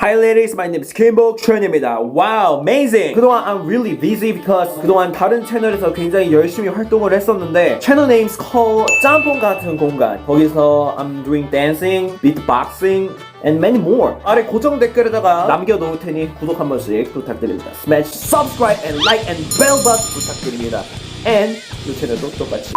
Hi ladies, my name is Kimbo Chun입니다. Wow, amazing! 그동안 I'm really busy because 그동안 다른 채널에서 굉장히 열심히 활동을 했었는데 채널 name's called 짬뽕 같은 공간 거기서 I'm doing dancing, beatboxing and many more 아래 고정 댓글에다가 남겨놓을 테니 구독 한 번씩 부탁드립니다. Smash subscribe and like and bell button 부탁드립니다. And 이 채널도 똑같이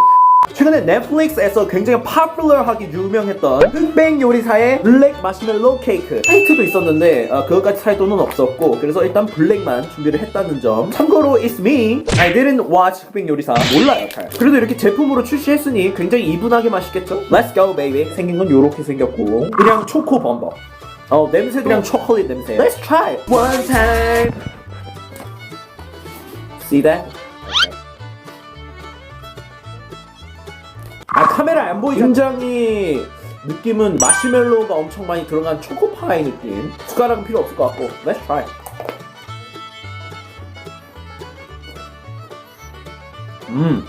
최근에 넷플릭스에서 굉장히 파퓰러하게 유명했던 흑백 요리사의 블랙 마시멜로 케이크. 사이트도 있었는데 어, 그것까지 사이트는 없었고 그래서 일단 블랙만 준비를 했다는 점. 참고로 it's me. I didn't watch 흑백 요리사. 몰라요 잘. 그래도 이렇게 제품으로 출시했으니 굉장히 이분하게 맛있겠죠? Let's go baby. 생긴 건 요렇게 생겼고. 그냥 초코 범벅 어 냄새도 그냥 초콜릿 냄새. Let's try. One time. See that? 아 카메라 안 보이죠? 굉장히 느낌은 마시멜로우가 엄청 많이 들어간 초코파이 느낌. 숟가락은 필요 없을 것 같고. Let's try. 음.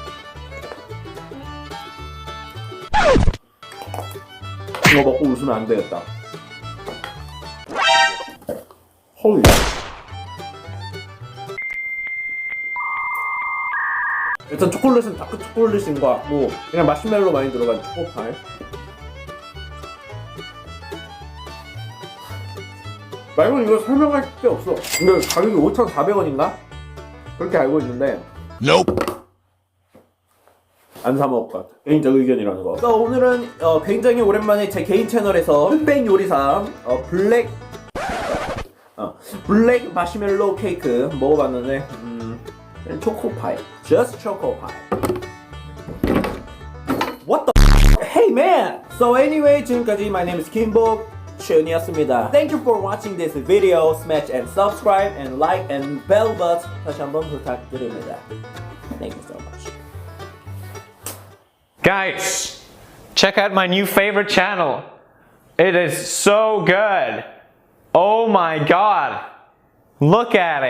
이거 먹고 웃으면 안 되겠다. 헐 일단 초콜릿은 다크 초콜릿인 것 같고 그냥 마시멜로 많이 들어간 초코파이 말고 이거 설명할 게 없어. 근데 가격이 5,400원인가? 그렇게 알고 있는데. Nope. 안 사 먹을 것 같아. 개인적 의견이라는 거. 그래서 오늘은 어, 굉장히 오랜만에 제 개인 채널에서 흑백 요리사 어, 블랙 어, 블랙 마시멜로 케이크 먹어봤는데 음, 그냥 초코파이 just 초코파이 What the Hey man! So anyway 지금까지 my name is Kimbo 춘이었습니다 Thank you for watching this video Smash and subscribe and like and bell button 다시 한번 부탁드립니다 Thank you so much Guys, check out my new favorite channel. It is so good. Oh my god. Look at it.